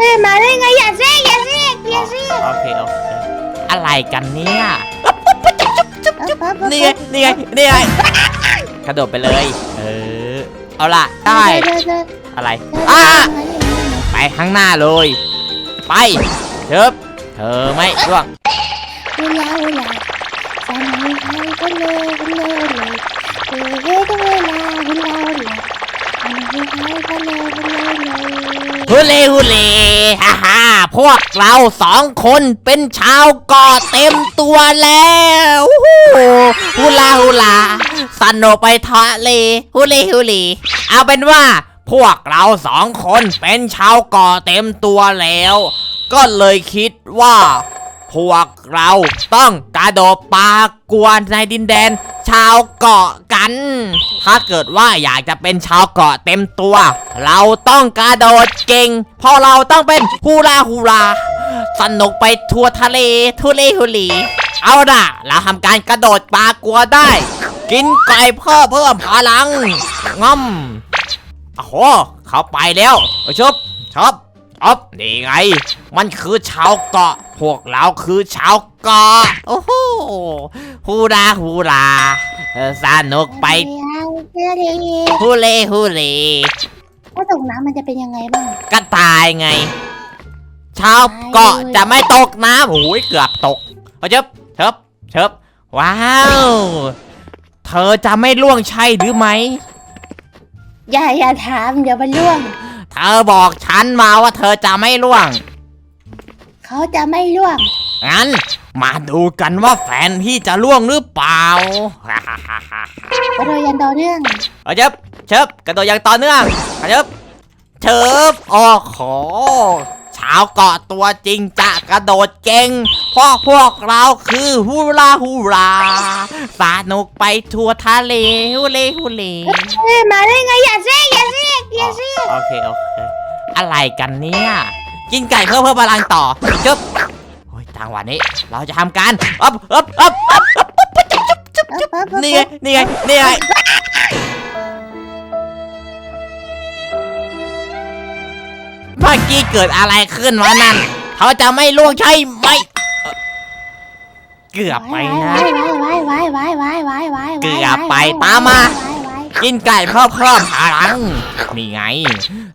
ฮ้ยมาได้ไงอย่าเซ่อย่าเซ่อย่าเซ่โอเคโอเคอะไรกันเนี่ยนี่นี่ไงนี่ไงนี่ไงกระโดดไปเลย เออ เอาล่ะได้อะไรอ่าไปข้างหน้าเลย ไปเชิบเธอไม่ร่วงเวลาเวลาจะไม่ให้ก็เลยก็เลยเลยเออเฮ้ยก็เวลาเวลาเวลาจะไม่ให้ก็เลยก็เลยเลย ฮูเลฮูเลฮ่าฮ่าพวกเราสองคนเป็นชาวเกาะเต็มตัวแล้วฮู้ฮูลาฮูลาสนุกไปทะเลฮูเลฮูเลเอาเป็นว่าพวกเราสองคนเป็นชาวเกาะเต็มตัวแล้ว ก็เลยคิดว่า พวกเราต้องกระโดดปลากวนในดินแดน ชาวเกาะกัน ถ้าเกิดว่าอยากจะเป็นชาวเกาะเต็มตัว เราต้องกระโดดเก่ง เพราะเราต้องเป็นฮูลาฮูลาสนุกไปทัวร์ทะเล ทุเลทุลี เอาล่ะ เราทำการกระโดดปลากลัวได้ กินไก่เพื่อเพิ่มพลังง่อมโอ้โห เขาไปแล้วเอาชบชบ ชบนี่ไง มันคือชาวเกาะ พวกเราคือชาวเกาะ โอ้โหฮูราฮูราเออสนุกไปเฮ้ยฮูเลฮูเลถ้าตกน้ำมันจะเป็นยังไงบ้างก็ตายไง ชาวเกาะจะไม่ตกน้ำโอ้ยเกือบตกเอาเชิบเชิบเชิบว้าว เธอจะไม่ล่วงใช่หรือไหมอย่าอย่าถามเดี๋ยวมันล่วง เธอบอกฉันมาว่าเธอจะไม่ล่วง เขาจะไม่ล่วง งั้น มาดูกันว่าแฟนพี่จะล่วงหรือเปล่า กระโดดยันต่อเนื่อง เอาเชิบเชิบกระโดดอย่างต่อเนื่องเอาเชิบเชิบโอ้โหชาวเกาะตัวจริงจะกระโดดเก่งเพราะพวกเราคือฮูลาฮูลาสนุกไปทัวร์ทะเลฮูเลฮูเลเฮ้ยมาได้ไงอย่าเซ่อย่าเซ่ อย่าเซ่โอเคโอเค อะไรกันเนี่ย กินไก่เพื่อเพิ่มพลังต่อเชิบโอ้ยจังหวะนี้ เราจะทำการอ๊อบอ๊อบอ๊อบอ๊อบนี่ไงนี่ไงนี่ไงเมื่อกี้เกิดอะไรขึ้นวะนั่น เขาจะไม่ล่วงใช่ไหมเอ่อเกือบไปนะไว้ไว้ไว้ไว้ไว้ไว้ไว้เกือบไปตามมา กินไก่เพิ่มเพิ่มพลังนี่ไง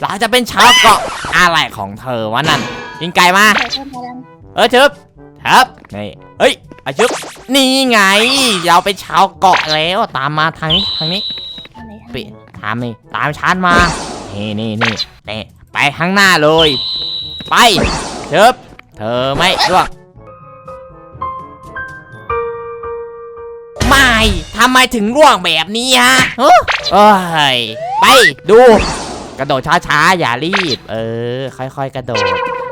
เราจะเป็นชาวเกาะอะไรของเธอวะนั่น กินไก่มาเออชึบครับนี่เฮ้ยอาชึบนี่ไง เราเป็นชาวเกาะแล้วตามมาทางนี้ทางนี้ปิตามนี่ตามฉันมา นี่นี่นี่นี่ไปข้างหน้าเลย ไปเชิบเธอไม่ร่วงไม่ทำไมถึงร่วงแบบนี้ฮะเฮ้ย เอ้ยไปดู กระโดดช้าๆ อย่ารีบ เออ ค่อยๆ กระโดด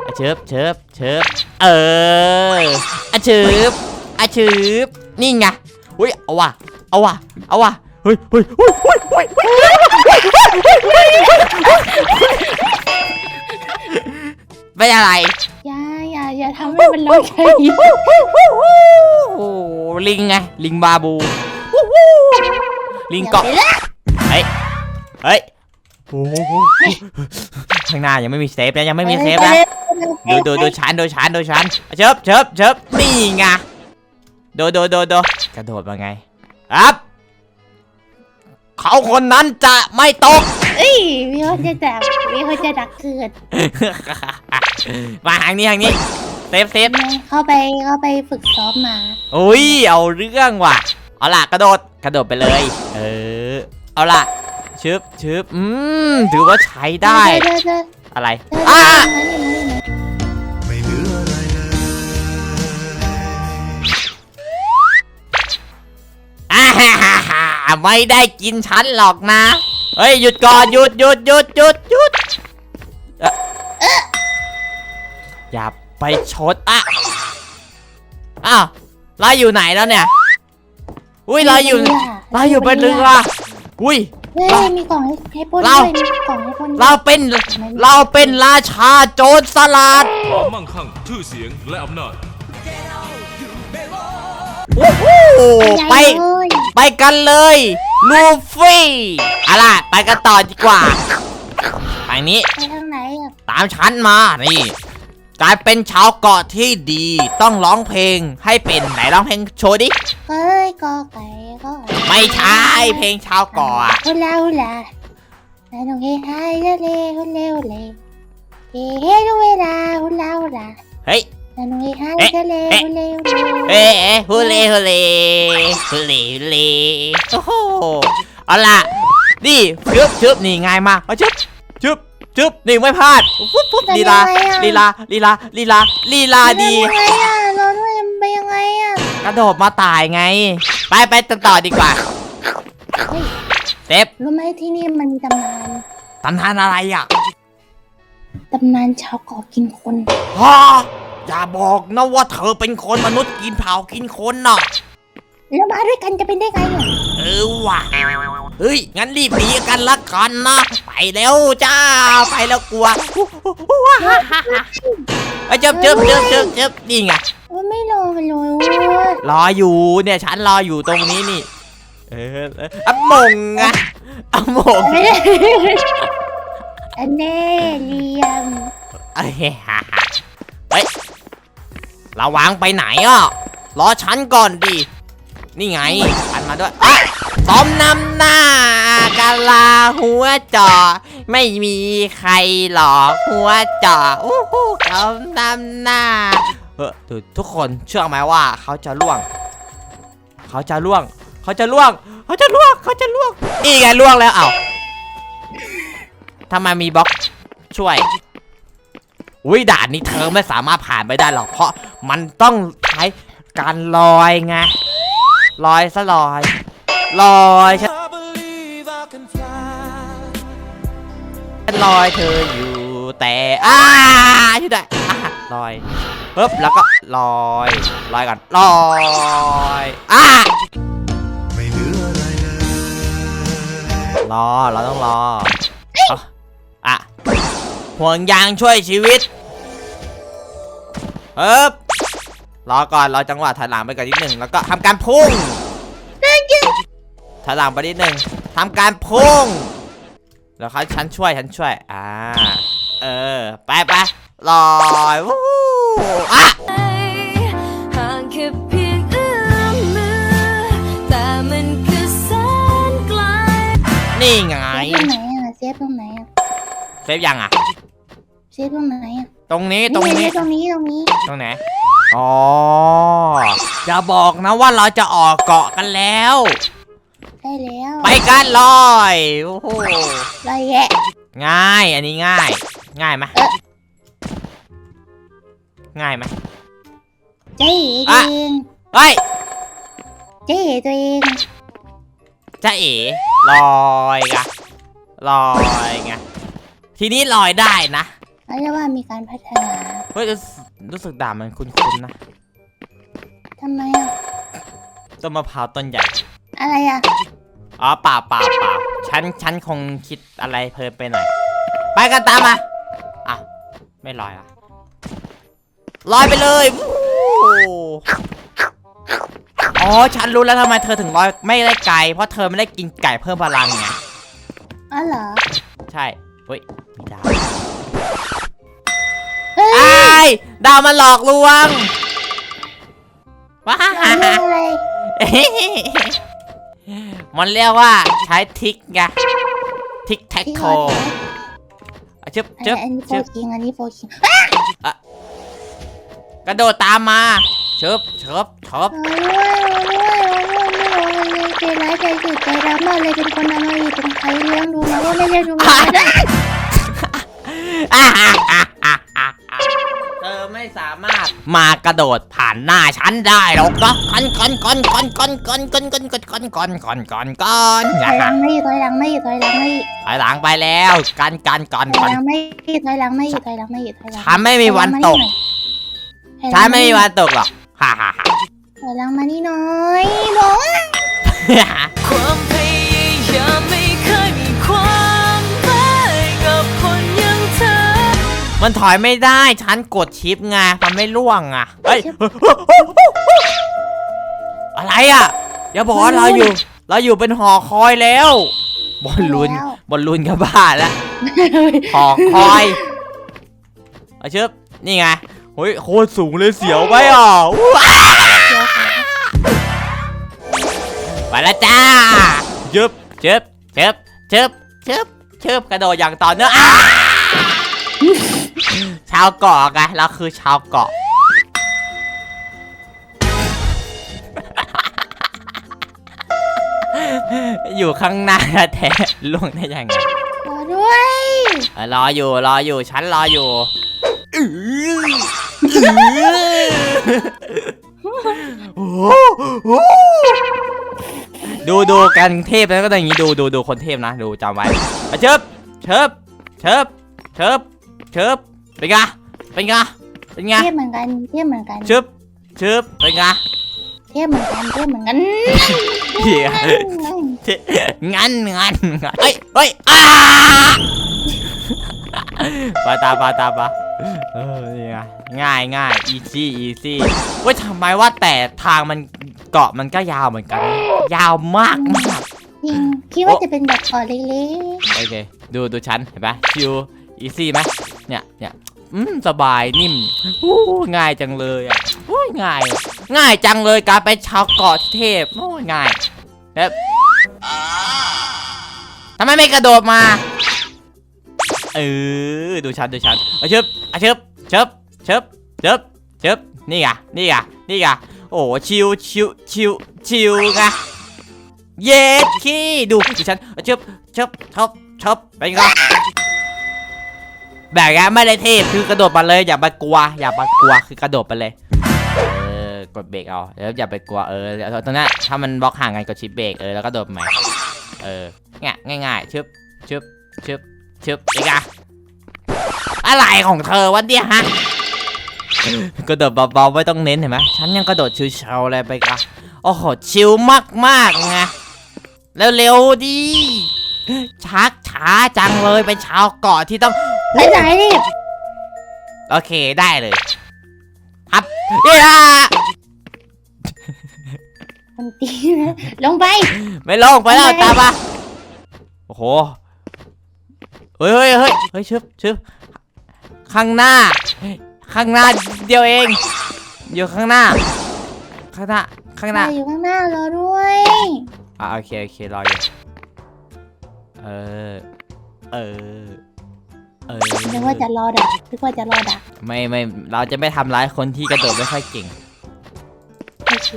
อะเชิบเชิบเชิบเอออะเชิบอะเชิบนี่ไงอุ้ยเอาว่ะเอาว่ะเอาว่ะเฮ้ยเฮ้ยเฮ้ยเฮ้ยเฮ้ยเฮ้ยเป็นอะไรอย่าอย่าอย่าทำให้มันลอยใจโอ้ลิงไงลิงบาบูลิงเกาะเฮ้ย เฮ้ยโอ้โหข้างหน้ายังไม่มีเซฟนะยังไม่มีเซฟนะดูดูดูชันดูชันดูชันเชิบเชิบเชิบนี่ไงดูดูดูดูกระโดดมาไงครับเขาคนนั้นจะไม่ตกเอ้ยมีคนจะดักมีคนจะดักเกิดมาทางนี้ทางนี้เซฟเซฟเข้าไปเข้าไปฝึกซ้อมมาอุ้ยเอาเรื่องว่ะ เอาล่ะกระโดดกระโดดไปเลย เออ เอาล่ะ ชึบชึบอืมถือว่าใช้ได้เดินเดินอะไรเดินอ่าไม่เหลืออะไรเลยอ่าฮ่าฮ่าฮ่าไม่ได้กินฉันหรอกนะ เฮ้ย หยุดก่อนหยุดหยุดหยุดหยุดหยุดเอ่ออย่าไปชดอะอ้าวเราอยู่ไหนแล้วเนี่ย อุ้ยเราอยู่ เราอยู่บนเรือ อุ้ย เฮ้ยมีกล่องให้ปล้นเราด้วยมีกล่องให้ปล้นด้วย เราเป็นเราเป็นราชาโจรสลัด ความมั่งคั่งชื่อเสียงและอำนาจ โอ้โหไปใหญ่เลยไปกันเลย ลูฟี่เอาล่ะ ไปกันต่อดีกว่าทางนี้ ไปทางไหนอะตามฉันมา นี่ กลายเป็นชาวเกาะที่ดีต้องร้องเพลงให้เป็นไหนร้องเพลงโชว์ดิเฮ้ยกอไก่ก็ไม่ใช่เพลงชาวเกาะอะฮุลาฮุลานาโนเฮไฮเลเลฮุเลฮุเลเฮเฮดูเวลาฮุลาฮุลาเฮ้ยนาโนเฮไฮเลเลฮุเลฮุเลเอ๊ะฮูเล่ฮูเล่ฮูเล่ฮูเล่โอ้โหเอาล่ะนี่ชึบชึบนี่ง่ายมากเอาชึบ ชึบชึบนี่ไม่พลาดปุ๊บปุ๊บลีลาลีลาลีลาลีลาลีลาดี ยังไงอะเราด้วยมันไปยังไงอะกระโดดมาตายไง ไปไปต่อดีกว่าเฮ้ยเต็บรู้ไหมที่นี่มันมีตำนานตำนานอะไรอะตำนานชาวเกาะกินคนฮะอย่าบอกนะว่าเธอเป็นคนมนุษย์กินเผากินคนน่ะแล้วมาด้วยกันจะเป็นได้ไงอะเออว่ะ เฮ้ย งั้นรีบหนีกันละกันนะ ไปแล้วจ้า ไปแล้วกลัวไอ้ยเจ็บเจ็บเจ็บเจ็บเจ็บนี่ไงว่าไม่รอมันเลยโอ้ยรออยู่เนี่ยฉันรออยู่ตรงนี้นี่ เออเอออะมงอะอะมงไม่ได้อันแน่เลียมเอ้ยฮ่าฮ่าเฮ้ยระวังไปไหนอะรอฉันก่อนดิ นี่ไงฉันมาด้วยอะสมนำหน้ากะลาหัวจอไม่มีใครหลอกหัวจออู้หูสมนำหน้าเออทุทุกคนเชื่อไหมว่าเขาจะล่วง เขาจะล่วง เขาจะล่วง เขาจะล่วง เขาจะล่วงนี่ไงล่วงแล้วเอ้าทำไมมีบล็อกช่วยอุ้ยด่านนี้เธอไม่สามารถผ่านไปได้หรอกเพราะมันต้องใช้การลอยไง ลอยซะลอยลอยฉันลอยเธออยู่แต่อ้าช่วยด้วยลอยปึ๊บแล้วก็ลอยลอยก่อนลอยอะไม่เหลืออะไรเลยรอเราต้องรออาอะห่วงยางช่วยชีวิตปึ๊บ รอก่อนรอจังหวะถอยหลังไปก่อนนิดหนึ่งแล้วก็ทำการพุ่งถอยหลังไปนิดหนึ่งทำการพุ่งแล้วเขาฉันช่วยฉันช่วยอ่าเออไปไปลอยวู้อะห่างแค่เพียงเอื้อมมือแต่มันคือแสนไกลนี่ไงเซฟตรงไหนอะเซฟตรงไหนอะเซฟยังอะเซฟตรงไหนอะตรงนี้ตรงนี่นี้ตรงนี้ตรงนี้ตรงไหน อ๋ออย่าบอกนะว่าเราจะออกเกาะกันแล้วใช่แล้วไปกันลอยโอ้โหไรแยะง่าย อันนี้ง่าย ง่ายไหมเอ๊ะง่ายไหมเจ๊ตัวเองเฮ้ยเจ๊ตัวเองจะเอ๋ลอยไงลอยไงทีนี้ลอยได้นะ เขาเรียกว่ามีการพัฒนาเฮ้ยรู้สึกรู้สึกด่ามันคุ้นๆนะทำไมอะต้นมะพร้าวต้นใหญ่ อะไรอะอ๋อเปล่าเปล่าเปล่าฉันฉันคงคิดอะไรเพลินไปหน่อย ไปกันตามมาอ้าวไม่ลอยอะลอยไปเลยวู้อ๋อฉันรู้แล้วทำไมเธอถึงลอยไม่ได้ไกลเพราะเธอไม่ได้กินไก่เพิ่มพลังไงอ๋อเหรอ ใช่เฮ้ยมีดาวเฮ้ย ไอ้ายดาวมันหลอกลวง ว้าเรื่องอะไรมันเรียกว่าใช้ทิกไงทิกแท็กที่โคเขาจึ๊บอันจึ๊บอันนี้โฟจึ๊บคิงอันนี้โฟคิงกระโดดตามมาเชิบเชิบเชิบโอ้ยโอ้ยโอ้ยไม่โอ้ยเลยใจร้ายใจสุดใจดำมากเลยเป็นคนอะไรเป็นใครเลี้ยงดูมาว่าไม่ได้ดูมาได้อ่าอ่าอ่าอ่าอ่า เธอไม่สามารถมากระโดดผ่านหน้าฉันได้หรอกนะก่อนก่อนก่อนก่อนก่อนก่อนก่อนก่อนก่อนก่อนก่อนก่อนก่อนก่อนถอยหลังไม่ถอยหลังไม่ถอยหลังไม่ถอยหลังไปแล้วกันกันก่อนถก่ออยนหลังไม่ถอยหลังไม่ถอยหลังไม่ถอยหลังฉันไม่มีวันตกฉันไม่มีวันตกหรอกฮ่าฮ่าฮ่าถอยหลังมานี่น้อยบอกว่าความ มันถอยไม่ได้ ฉันกดชิปไงมันไม่ล่วงอะเฮ้ย อะไรอะอย่าบอกว่าเราอยู่ เราอยู่เป็นหอคอยแล้ว บอลลูนบอลลูนกับบ้าแล้วหอคอยเอาชึบนี่ไงเฮ้ยโคตรสูงเลยเสียวไปอะอู้ว้าเดี๋ยวค่ะไปแล้วจ้าชึบชึบชึบชึบชึบชึบกระโดดอย่างต่อเนื่องอ้าชาวเกาะไงเราคือชาวเกาะอยู่ข้างหน้าแท้ล่วงได้ยังไงรอด้วยรออยู่รออยู่ฉันรออยู่ดูดูกันเทพแล้วก็อย่างนี้ดูดูดูคนเทพนะ ดูจำไว้เชิบเชิบเชิบเชิบเชิบ เป็นไงเป็นไงเป็นไงเทียบเหมือนกันเทียบเหมือนกันเชิบเชิบเป็นไงเทียบเหมือนกันเทียบเหมือนกันเหี้ยงั้นงั้นงั้นเฮ้ยเฮ้ยอ้าปาตาปาตาปาเออนี่ไงง่ายง่ายอีซี่อีซี่ว่าทำไมว่าแต่ทางมันเกาะมันก็ยาวเหมือนกัน ยาวมากมากจริงคิดว่าจะเป็นแบบคอเล็กโอเค ดูดูฉันเห็นปะชิวอีซี่ไหมเนี่ยเนี่ย อืมสบายนิ่มอู้ง่ายจังเลยอะโอ้ง่าย ง่ายจังเลยการไปนชาวเกาะเทพโอ้ง่ายแล้วทำไมไม่กระโดดมา เออ ดูฉันดูฉันอาชิบอาชิบเชิบเชิบเชิบเชิบนี่ไงนี่ไงนี่ไงโอ้ชิวชิวชิวชิวไงเย็ดขี้ดูดูฉันเอาเชิบเชิบชิบชิบไปไง แบบนี้ไม่ได้เทพคือกระโดดมาเลยอย่ามากลัว อย่ามากลัวคือกระโดดไปเลยเออกดเบรกเอาแล้วอย่าไปกลัวเออตรงนั้นถ้ามันบล็อกห่างกันกดชิปเบรกเออแล้วก็โดดใหม่เออเนี่ยง่ายๆชึบชึบชึบชึบอีกอะอะไรของเธอวะเนี่ยฮะกระโดดเบาๆไม่ต้องเน้นเห็นไหมฉันยังกระโดดชิวๆเลยไปกะโอ้โหชิวมากๆไงเร็วดิชักช้าจังเลยเป็นชาวเกาะที่ต้อง ไปไหนดิโอเคได้เลยครับเฮ้ยคนตีนะลงไป ไม่ลงไปแล้วทำไมตามมาโอ้โหเฮ้ยเฮ้ยเฮ้ยเฮ้ยชึบชึบข้างหน้า ข้างหน้าเดียวเอง อยู่ข้างหน้า ข้างหน้า ข้างหน้า อยู่ข้างหน้ารอด้วยอ่าโอเคโอเครออยู่เออ เออ เออนึกว่าจะรอดักนึกว่าจะรอดักไม่ไม่เราจะไม่ทำร้ายคนที่กระโดดไม่ค่อยเก่ง โอเค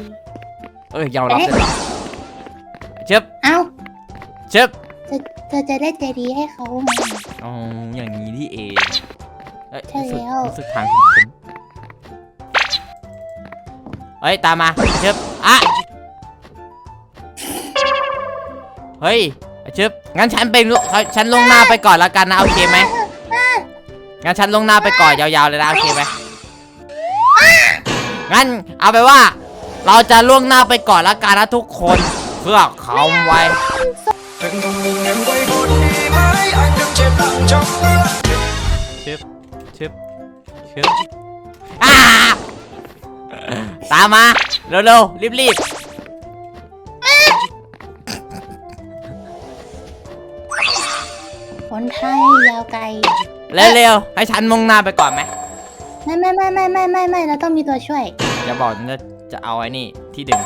เอ้ยยอมรับเลยเหรอชึบเอ้าชึบจะจะจะได้ใจดีให้เขาไง อ๋ออย่างนี้ที่เองเอ้ยใช่รู้สึกแล้ว รู้สึกทางคุ้นๆเฮ้ย ตามมาเชิบอะเฮ้ยเชิบงั้นฉันเป็นลูกฉันลงหน้าไปก่อนแล้วกันนะ โอเคไหม งั้นฉันลงหน้าไปก่อนยาวๆเลยนะโอเคไหมงั้นเอาไปว่า เราจะล่วงหน้าไปก่อนแล้วกันนะทุกคนเพื่อเขาไว้ Đừng cùng mình em quay buồn đi mãi anh đừng chết lặng trong mưa ชึบชึบชึบอ่าตามมาเร็วๆรีบหนทางยาวไกลๆ เร็วๆให้ฉันมุ่งหน้าไปก่อนไหมไม่ไม่ไม่ไม่ไม่ไม่ไม่เราต้องมีตัวช่วยจะบอกนะจะเอาไอ้นี่ที่ดึง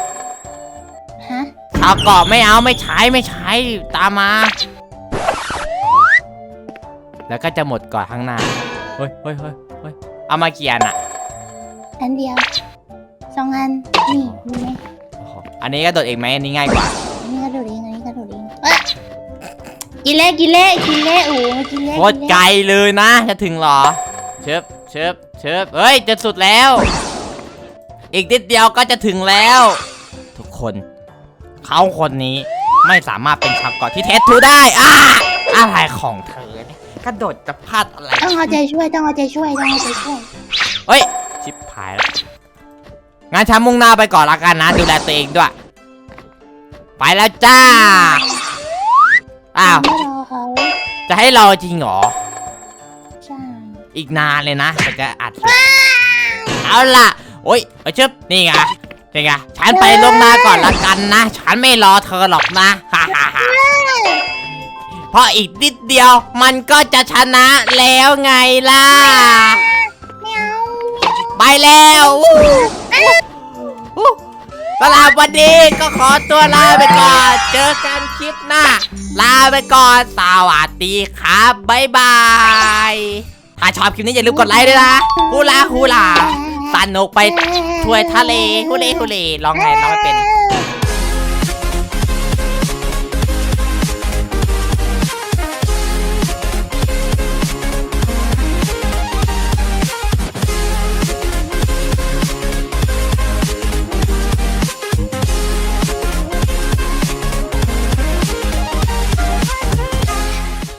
ฮะชาวเกาะไม่เอาไม่ใช้ไม่ใช้ตามมา แล้วก็จะหมดก่อนข้างหน้าเฮ้ยเฮ้ยเฮ้ยเฮ้ยเอามาเกียร์น่ะอันเดียวสองอันนี่มีไหมโอ้โหอันนี้ก็โดดเองไหมอันนี้ง่ายกว่า กินเละกินเละกินเละโอ้โหกินเละโคตรไกลเลยนะ จะถึงเหรอ เชิบเชิบเชิบเฮ้ย จะสุดแล้ว อีกนิดเดียวก็จะถึงแล้ว ทุกคน เขาคนนี้ไม่สามารถเป็นชาวเกาะที่เทสทูได้อ้าอะไรของเธอเนี่ยกระโดดจะพลาดอะไรต้องเอาใจช่วยต้องเอาใจช่วยต้องเอาใจช่วยเฮ้ย ชิบหายแล้วงานฉันมุ่งหน้าไปก่อนละกันนะ ดูแลตัวเองด้วย ไปแล้วจ้า อ้าว ไม่รอเขาจะให้รอจริงเหรอ ใช่อีกนานเลยนะแต่จะอัดเสร็จเอาล่ะ โอ้ยเอาชึบนี่ไง นี่ไง ฉันไปล่วงหน้าก่อนละกันนะ ฉันไม่รอเธอหรอกนะ ฮ่าฮ่าฮ่าเพราะอีกนิดเดียวมันก็จะชนะแล้วไงล่ะแล้ว สำหรับวันนี้ก็ขอตัวลาไปก่อน เจอกันคลิปหน้า ลาไปก่อนสวัสดีครับบ๊ายบายถ้าชอบคลิปนี้อย่าลืมกดไลค์ด้วยนะฮูลาฮูลาสนุกไปช่วทะเลฮูเลฮูเลลองไงลองไม่เป็น